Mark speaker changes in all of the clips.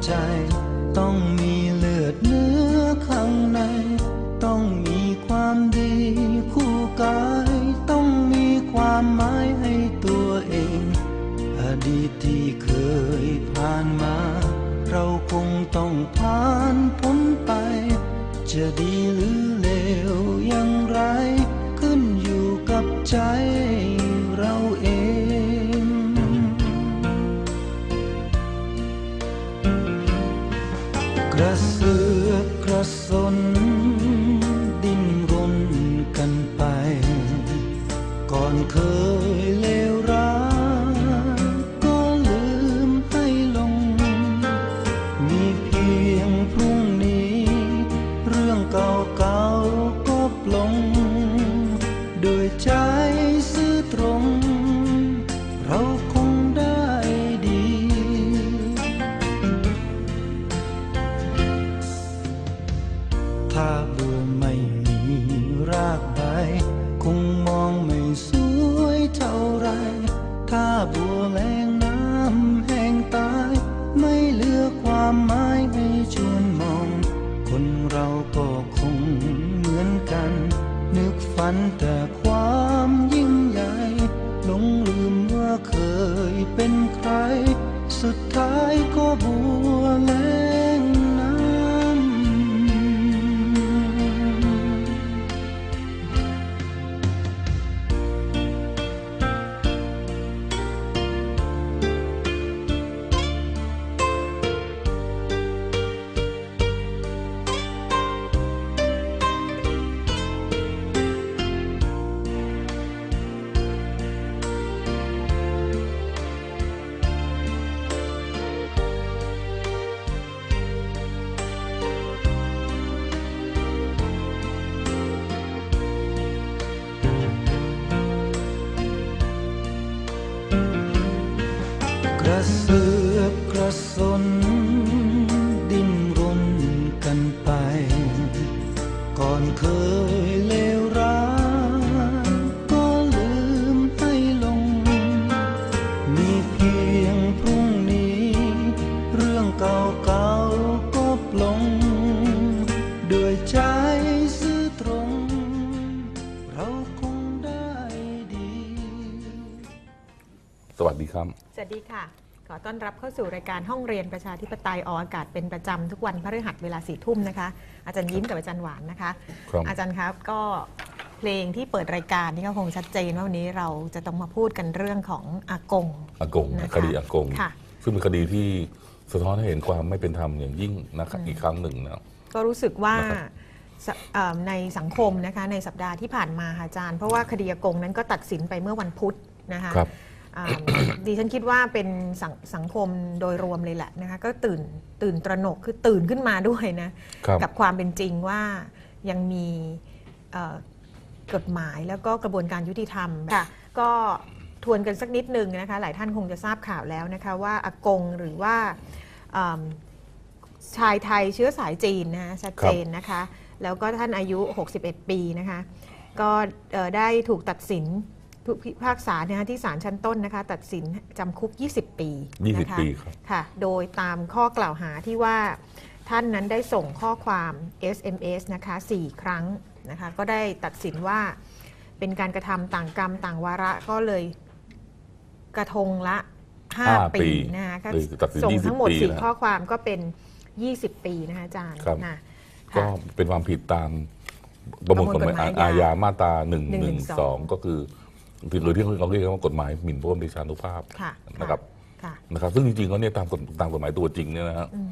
Speaker 1: ต้องมีหัวใจ ต้องมีเลือดเนื้อข้างใน ต้องมีความดีคู่กาย ต้องมีความหมายให้ตัวเอง อดีตที่เคยผ่านมา เราคงต้องผ่านพ้นไป จะดี ถ้าบัวไม่มีรากใบ คงมองไม่สวยเท่าไร ถ้าบัวแรงน้ำแห้งตาย ไม่เหลือความหมายให้ชวนมอง คนเราก็คงเหมือนกัน นึกฝันแต่ความยิ่งใหญ่หลงลืมว่าเคยเป็นใคร สุดท้ายก็บัวแรง สนดิ้นรนกันไป ก่อนเคยเลวร้ายก็ลืมให้ลง มีเพียงพรุ่งนี้ เรื่องเก่าๆก็ปลง ด้วยใจซื่อตรง เราคงได้ดี
Speaker 2: สวัสดีครับ
Speaker 3: สวัสดีค่ะ ขอต้อนรับเข้าสู่รายการห้องเรียนประชาธิปไตยออกอากาศเป็นประจำทุกวันพฤหัสเวลาสี่ทุ่มนะคะ อาจารย์ยิ้มกับอาจารย์หวานนะคะ
Speaker 2: ครับ
Speaker 3: อาจารย์ครับก็เพลงที่เปิดรายการนี่ก็คงชัดเจนว่าวันนี้เราจะต้องมาพูดกันเรื่องของอากง
Speaker 2: อากง
Speaker 3: นะคะ
Speaker 2: คดีอากง
Speaker 3: ค่ะ
Speaker 2: ซึ่งเป็นคดีที่สะท้อนให้เห็นความไม่เป็นธรรมอย่างยิ่งนะครับอีกครั้งหนึ่งนะ
Speaker 3: ก็รู้สึกว่า
Speaker 2: นะครับ
Speaker 3: สเอ่อในสังคมนะคะในสัปดาห์ที่ผ่านมาค่ะอาจารย์ เพราะว่าคดีอากงนั้นก็ตัดสินไปเมื่อวันพุธนะคะ
Speaker 2: ครับ
Speaker 3: อ่า ดิฉันคิดว่าเป็นสังสังคมโดยรวมเลยแหละนะคะ ก็ตื่นตื่นตระหนกคือตื่นขึ้นมาด้วยนะครับกับความเป็นจริงว่ายังมีเอ่อกฎหมายแล้วก็กระบวนการยุติธรรมค่ะก็ทวนกันสักนิดนึงนะคะ หลายท่านคงจะทราบข่าวแล้วนะคะว่าอากงหรือว่าอืมชายไทยเชื้อสายจีนนะคะชัดเจนนะคะ แล้วก็ท่านอายุ 61 ปีนะคะ ก็เอ่อได้ถูกตัดสินผู้ พิพากษาเนี่ยนะคะที่ศาลชั้นต้นนะคะตัดสินจำคุก 20 ปี
Speaker 2: ยี่สิบ
Speaker 3: นะคะ
Speaker 2: ปีครับ
Speaker 3: ค่ะ โดยตามข้อกล่าวหาที่ว่าท่านนั้นได้ส่งข้อความ SMS นะคะ 4 ครั้งนะคะ ก็ได้ตัดสินว่าเป็นการกระทำต่างกรรมต่างวาระก็เลยกระทงละ
Speaker 2: ห้า
Speaker 3: 5
Speaker 2: ปี
Speaker 3: ปีนะคะก็
Speaker 2: เลยตัดสิน
Speaker 3: ส่ง
Speaker 2: 20
Speaker 3: ทั้งหมด
Speaker 2: ปีนะ
Speaker 3: 4 ข้อความก็เป็น 20 ปีนะคะอาจารย์
Speaker 2: ครับ
Speaker 3: นะ
Speaker 2: ก็
Speaker 3: ค่ะ
Speaker 2: เป็นความผิดตามประมวลกฎหมาย
Speaker 3: ประมวลกฎหมาย
Speaker 2: อาญามาตราหนึ่งหนึ่งสอง
Speaker 3: 112
Speaker 2: ก็คือ หรือที่เราเรียกว่ากฎหมายหมิ่นประมาทชานุภาพ
Speaker 3: ค่ะ
Speaker 2: นะครับ
Speaker 3: ค่ะ
Speaker 2: นะครับซึ่งจริงๆแล้วเนี่ยตามกฎตามกฎหมายตัวจริงเนี่ยนะฮะ
Speaker 3: อืม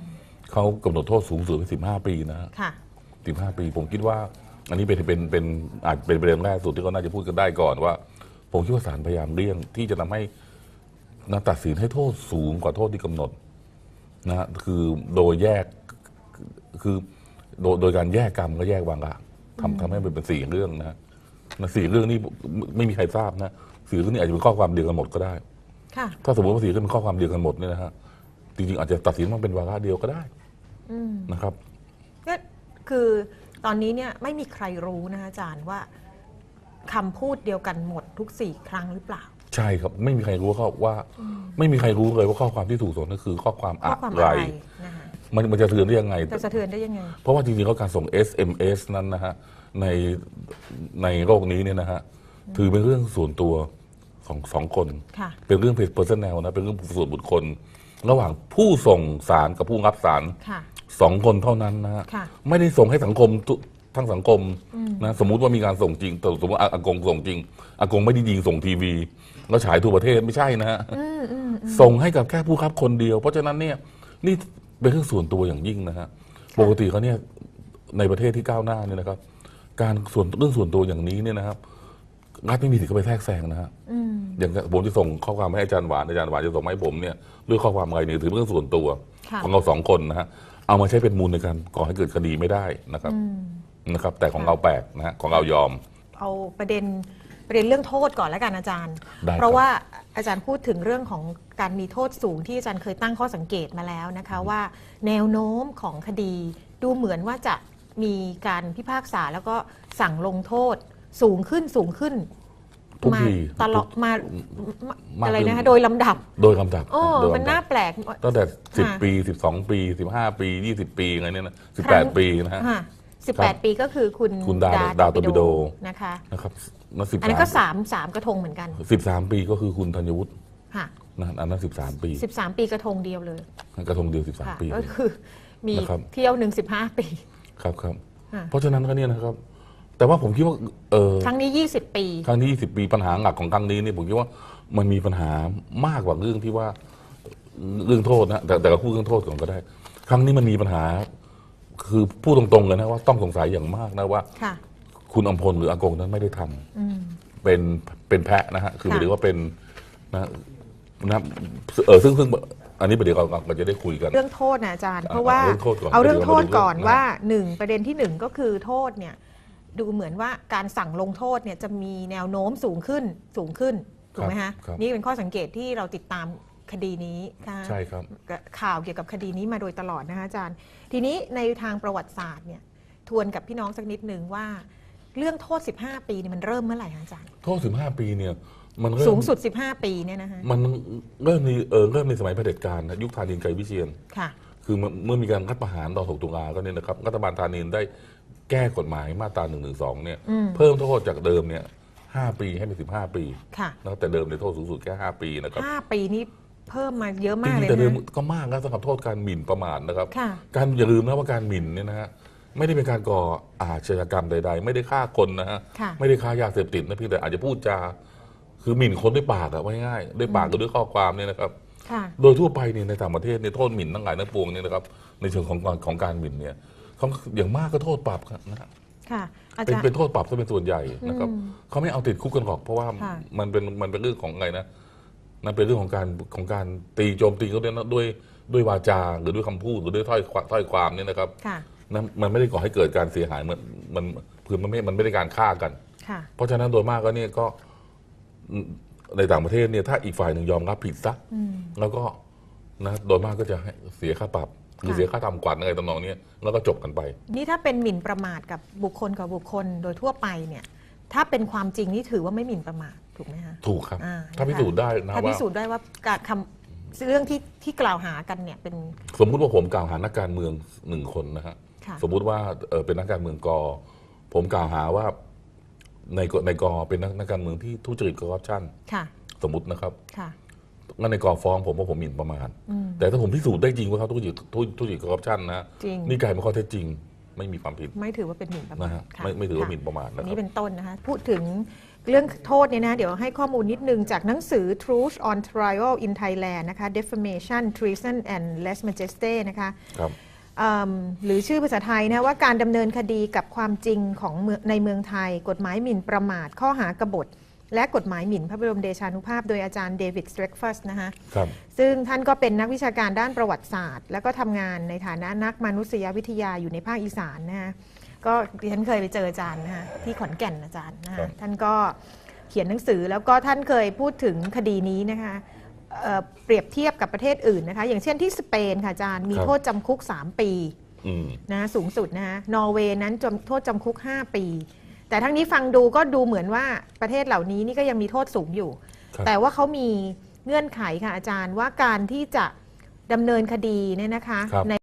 Speaker 2: เขากำหนดโทษสูงสุดเป็นสิบห้าปีนะฮะ
Speaker 3: ค่ะ
Speaker 2: สิบห้าปี ผมคิดว่า อันนี้เป็นเป็นเป็นอาจเป็นประเด็นแรกสุดที่เขาน่าจะพูดกันได้ก่อนว่า ผมคิดว่าศาลพยายามเลี่ยงที่จะทำให้นะตัดสินให้โทษสูงกว่าโทษที่กำหนดนะฮะคือโดยแยกคือโดยโดยการแยกกรรมก็แยกวางละทำทำให้มันเป็นสี่เรื่องนะ นะสี่เรื่องนี้ไม่มีใครทราบนะสี่เรื่องนี้อาจจะเป็นข้อความเดียวกันหมดก็ได้
Speaker 3: ค่ะ
Speaker 2: ถ้าสมมติว่าสี่เรื่องเป็นข้อความเดียวกันหมดเนี่ยนะฮะจริงๆอาจจะตัดสินมาเป็นวาระเดียวก็ได้
Speaker 3: อืม
Speaker 2: นะครับ
Speaker 3: ก็คือตอนนี้เนี่ยไม่มีใครรู้นะคะอาจารย์ว่าคำพูดเดียวกันหมดทุกสี่ครั้งหรือเปล่า
Speaker 2: ใช่ครับไม่มีใครรู้ว่าเขาว่า ไม่มีใครรู้เลยว่าข้อความที่ถูกส่งนั่นคือข้อความ
Speaker 3: ข้อ
Speaker 2: อะ
Speaker 3: ความ
Speaker 2: ไร
Speaker 3: อะไรนะคะ
Speaker 2: มันมันจะเตือนได้ยังไง
Speaker 3: จะสะเทือนได้ยังไง
Speaker 2: เพราะว่าจริงๆแล้วการส่ง SMS นั้นนะฮะในในโลกนี้เนี่ยนะฮะถือเป็นเรื่องส่วนตัวของสองคน
Speaker 3: ค่ะ
Speaker 2: เป็นเรื่องเพจ personal นะเป็นเรื่องส่วนบุคคล ระหว่างผู้ส่งสารกับผู้รับสาร
Speaker 3: ค่ะ
Speaker 2: สองคนเท่านั้นนะฮะ
Speaker 3: ค่ะ
Speaker 2: ไม่ได้ส่งให้สังคมทุทั้งสังคมนะสมมุติว่ามีการส่งจริงแต่สมมติว่าอากงส่งจริงอากงไม่ได้ยิงส่งทีวี แล้วฉายทั่วประเทศไม่ใช่นะฮะส่งให้กับแค่ผู้รับคนเดียว เพราะฉะนั้นเนี่ยนี่ เป็นเรื่องส่วนตัวอย่างยิ่งนะฮะปกติเขาเนี่ยในประเทศที่ก้าวหน้าเนี่ยนะครับ การส่วนเรื่องส่วนตัวอย่างนี้เนี่ยนะครับรัฐไม่มีสิทธิ์เข้าไปแทรกแซงนะฮะอย่างผมจะส่งข้อความให้อาจารย์หวานอาจารย์หวานจะส่งมาให้ผมเนี่ยด้วยข้อความอะไรเนี่ยถือเป็นเรื่องส่วนตัว
Speaker 3: ค่ะ
Speaker 2: ของเราสองคนนะฮะเอามาใช้เป็นมูลในการก่อให้เกิดคดีไม่ได้นะครับนะครับ แต่ของเราแปลกนะฮะของเรายอม
Speaker 3: เอาประเด็น ประเด็นเรื่องโทษก่อนแล้วกันอาจารย์
Speaker 2: ได้ครับ
Speaker 3: เพราะว่าอาจารย์พูดถึงเรื่องของการมีโทษสูงที่อาจารย์เคยตั้งข้อสังเกตมาแล้วนะคะว่า แนวโน้มของคดีดูเหมือนว่าจะมีการพิพากษาแล้วก็สั่งลงโทษสูงขึ้นสูงขึ้น
Speaker 2: ทุก
Speaker 3: มา
Speaker 2: ที
Speaker 3: ตลอดมามา
Speaker 2: มาก
Speaker 3: อะไร
Speaker 2: ขึ้น
Speaker 3: นะคะโดยลำดับ
Speaker 2: โดยคำดับ
Speaker 3: โอ้
Speaker 2: โดย
Speaker 3: มัน
Speaker 2: ลำดั
Speaker 3: น่า
Speaker 2: บ
Speaker 3: แปลก
Speaker 2: ตั้งแต่สิบ
Speaker 3: ค่ะ
Speaker 2: ปีสิบสองปีสิบห้าปียี่สิบปีอะไรเนี่ยนะสิบ
Speaker 3: ค
Speaker 2: แป
Speaker 3: รั้
Speaker 2: ด
Speaker 3: ง
Speaker 2: ปีนะฮะ
Speaker 3: ค่ะ สิบ
Speaker 2: ครั
Speaker 3: แปด
Speaker 2: บ
Speaker 3: ปีก็คือคุณ
Speaker 2: คุณดาดาวโตบิโด
Speaker 3: นะคะ
Speaker 2: นะครับนั่นสิบ
Speaker 3: อันนั้นก็
Speaker 2: สาม
Speaker 3: สามสามกระทงเหมือนกัน
Speaker 2: สิบสามปีก็คือคุณธัญวุฒิ
Speaker 3: ค่ะ
Speaker 2: นะอันนั้นสิบสามปี
Speaker 3: สิบสามปีกระทงเดียวเลย
Speaker 2: กระทงเดียวสิบสาม
Speaker 3: ค่ะ
Speaker 2: ปี
Speaker 3: ก็คือมี
Speaker 2: นะครับ
Speaker 3: เที่ยวหนึ่งสิบห้าปี
Speaker 2: ครับครับ
Speaker 3: ค่ะ
Speaker 2: เพราะฉะนั้นก็เนี่ยนะครับ แต่ว่าผมคิดว่าเออ
Speaker 3: ครั้งนี้ยี่สิบปี
Speaker 2: ครั้งที่20 ปีปัญหาหลักของครั้งนี้เนี่ยผมคิดว่ามันมีปัญหามากกว่าเรื่องที่ว่าเรื่องโทษนะแต่แต่ก็พูดเรื่องโทษก่อนก็ได้ ครั้งนี้มันมีปัญหา คือพูดตรงๆเลยนะว่าต้องสงสัยอย่างมากนะว่า
Speaker 3: ค่ะ
Speaker 2: คุณอมพลหรืออากงนั้นไม่ได้ทำ
Speaker 3: อืม
Speaker 2: เป็นเป็นแพะนะฮะคือห
Speaker 3: ค่ะ
Speaker 2: มายถึงว่าเป็นนะนะเออซึ่งซึ่งอันนี้ประเดี๋ยวเราเราจะได้คุยกัน
Speaker 3: เรื่องโทษนะอาจารย์
Speaker 2: อ่า
Speaker 3: เพราะว่า
Speaker 2: เอาเรื่องโทษก่อน
Speaker 3: เอาเรื่องโทษก่อน
Speaker 2: เดี๋ยวเรามาดูเรื่อง
Speaker 3: ว่าหนึ่งประเด็นที่หนึ่งก็คือโทษเนี่ยดูเหมือนว่าการสั่งลงโทษเนี่ยจะมีแนวโน้มสูงขึ้นสูงขึ้นถูกไหม
Speaker 2: ครั
Speaker 3: ฮะ
Speaker 2: บครับ
Speaker 3: นี่เป็นข้อสังเกตที่เราติดตาม คดีนี้ค่ะ
Speaker 2: ใช่ครับ
Speaker 3: ข่าวเกี่ยวกับคดีนี้มาโดยตลอดนะคะอาจารย์ ทีนี้ในทางประวัติศาสตร์เนี่ยทวนกับพี่น้องสักนิดหนึ่งว่า เรื่องโทษ 15 ปีนี่มันเริ่มเมื่อไหร่คะอาจารย์
Speaker 2: โทษ 15 ปีเนี่ยมันเริ่ม
Speaker 3: สูงสุด 15 ปีเนี่ยนะคะ
Speaker 2: มันเริ่มในเออเริ่มในสมัยเผด็จการนะยุคธานินทร์ไกรวิเชียน
Speaker 3: ค่ะ
Speaker 2: คือเมื่อเมื่อมีการรัฐประหารตอน 6 ตุลาก็เนี่ยนะครับรัฐบาลธานินได้แก้กฎหมายมาตรา1นึเนี่ย
Speaker 3: อืม
Speaker 2: เพิ่มโทษจากเดิมเนี่ย5ปีให้เป็น15ปี
Speaker 3: ค่ะ
Speaker 2: นะแต่เดิมในยโทษสูงสุดแค่5ปีนะครับ
Speaker 3: 5ปีนี้ เพิ่มมาเยอะ
Speaker 2: จ
Speaker 3: มาก
Speaker 2: ริ
Speaker 3: เล
Speaker 2: ง
Speaker 3: ย
Speaker 2: ๆแต่เดิม
Speaker 3: นะ
Speaker 2: ก็มากนะสำหรับโทษการหมิ่นประมาทนะครับ
Speaker 3: ค่ะ
Speaker 2: การอย่าลืมนะว่าการหมิ่นเนี่ยนะฮะไม่ได้เป็นการก่ออาชญากรรมใด ๆ ไม่ได้ฆ่าคนนะฮะ
Speaker 3: ค่ะ
Speaker 2: ไม่ได้ค้ายาเสพติดนะเพียงแต่อาจจะพูดจาคือหมิ่นคนด้วยปากอะไว้ง่ายด้วยปากกับด้วยข้อความเนี่ยนะครับ
Speaker 3: ค่ะ
Speaker 2: โดยทั่วไปเนี่ยในต่างประเทศเนี่ยโทษหมิ่นทั้งหลายทั้งปวงเนี่ยนะครับในเชิงของการของการหมิ่นเนี่ยเขาอย่างมากก็โทษปรับครับนะฮะ
Speaker 3: ค่ะ อา
Speaker 2: เป็น
Speaker 3: จารย์
Speaker 2: เป็นโทษปรับซะเป็นส่วนใหญ่นะครับ
Speaker 3: อืม
Speaker 2: เขาไม่เอาติดคุกกันหรอกเพราะว่า
Speaker 3: ค่ะ
Speaker 2: มันเป็นมันเป็นเรื่องของไงนะ นั่นเป็นเรื่องของการของการตีโจมตีเขาด้วยนะด้วยด้วยวาจาหรือด้วยคำพูดหรือด้วยถ้อยความถ้อยความเนี่ยนะครับ
Speaker 3: ค่ะ
Speaker 2: นะมันไม่ได้ก่อให้เกิดการเสียหายมันมันคือมันไม่มันไม่ได้การฆ่ากัน
Speaker 3: ค่ะ
Speaker 2: เพราะฉะนั้นโดยมากก็เนี่ยก็ในต่างประเทศเนี่ยถ้าอีกฝ่ายหนึ่งยอมรับผิดซะ
Speaker 3: อืม
Speaker 2: แล้วก็นะโดยมากก็จะให้เสียค่าปรับหรือ
Speaker 3: ค่ะ
Speaker 2: เสียค่าทำขวัญอะไรตำนองเนี้ยแล้วก็จบกันไป
Speaker 3: นี่ถ้าเป็นหมิ่นประมาทกับบุคคลกับบุคคลโดยทั่วไปเนี่ย ถ้าเป็นความจริงนี่ถือว่าไม่หมิ่นประมาทถูกไหมคะ
Speaker 2: ถูกครับ
Speaker 3: อ่า
Speaker 2: ถ้าพิสูจน์ได้นะ
Speaker 3: ถ้าพิ
Speaker 2: ว่า
Speaker 3: สูจน์ได้ว่าการคำเรื่องที่ที่กล่าวหากันเนี่ยเป็น
Speaker 2: สมมุติว่าผมกล่าวหานักการเมืองหนึ่งคนนะฮะ
Speaker 3: ค่ะ
Speaker 2: สมมุติว่าเออเป็นนักการเมืองกอ ผมกล่าวหาว่าในกในกอเป็นนักนักการเมืองที่ทุจริตคอร์รัปชัน
Speaker 3: ค่ะ
Speaker 2: สมมตินะครับ
Speaker 3: ค่ะ
Speaker 2: งั้นในกอฟ้องผมว่าผมหมิ่นประมาท
Speaker 3: อืม
Speaker 2: แต่ถ้าผมพิสูจน์ได้จริงว่าเขาทุจริตทุทุจริตคอร์รัปชันนะ
Speaker 3: จริง
Speaker 2: นี่กลายเป็นข้อเท็จจริง ไม่มีความผิด
Speaker 3: ไม่ถือว่าเป็นหมิ่นประมา
Speaker 2: นะ
Speaker 3: ท
Speaker 2: ฮะ
Speaker 3: ค่ะ
Speaker 2: ไม่ไม่ถือว่า
Speaker 3: ค่ะ
Speaker 2: หมิ่นประมาท
Speaker 3: อั
Speaker 2: นะ
Speaker 3: น
Speaker 2: ค
Speaker 3: นี้
Speaker 2: รับ
Speaker 3: เป็นต้นนะคะ พูดถึงเรื่องโทษเนี่ยนะ เดี๋ยวให้ข้อมูลนิดนึงจากหนังสือ Truth on Trial in Thailand นะคะ Defamation Treason and Less Majesty นะคะ
Speaker 2: ครับ
Speaker 3: อืมหรือชื่อภาษาไทยนะว่าการดำเนินคดีกับความจริงของเมืองในเมืองไทย กฎหมายหมิ่นประมาทข้อหากบฏ และกฎหมายหมิ่นพระบรมเดชานุภาพ โดยอาจารย์เดวิดสเตรกฟัสนะคะ
Speaker 2: ครับ
Speaker 3: ซึ่งท่านก็เป็นนักวิชาการด้านประวัติศาสตร์ แล้วก็ทำงานในฐานะนักมนุษยวิทยาอยู่ในภาคอีสานนะคะก็ดิฉันเคยไปเจออาจารย์นะคะที่ขอนแก่นอาจารย์นะ
Speaker 2: ครั
Speaker 3: คะ
Speaker 2: บ
Speaker 3: ท่านก็เขียนหนังสือแล้วก็ท่านเคยพูดถึงคดีนี้นะคะเอ่อเปรียบเทียบกับประเทศอื่นนะคะ อย่างเช่นที่สเปนค่ะอาจารย์มีโทษจำคุก 3 ปี
Speaker 2: อืม
Speaker 3: นะสูงสุดนะคะนอร์เวย์นั้นจำโทษจำคุก 5 ปี แต่ทั้งนี้ฟังดูก็ดูเหมือนว่าประเทศเหล่านี้นี่ก็ยังมีโทษสูงอยู่
Speaker 2: ครับ
Speaker 3: แต่ว่าเขามีเงื่อนไขค่ะอาจารย์ว่าการที่จะดำเนินคดีเนี่ยนะคะ
Speaker 2: ครับ
Speaker 3: ใน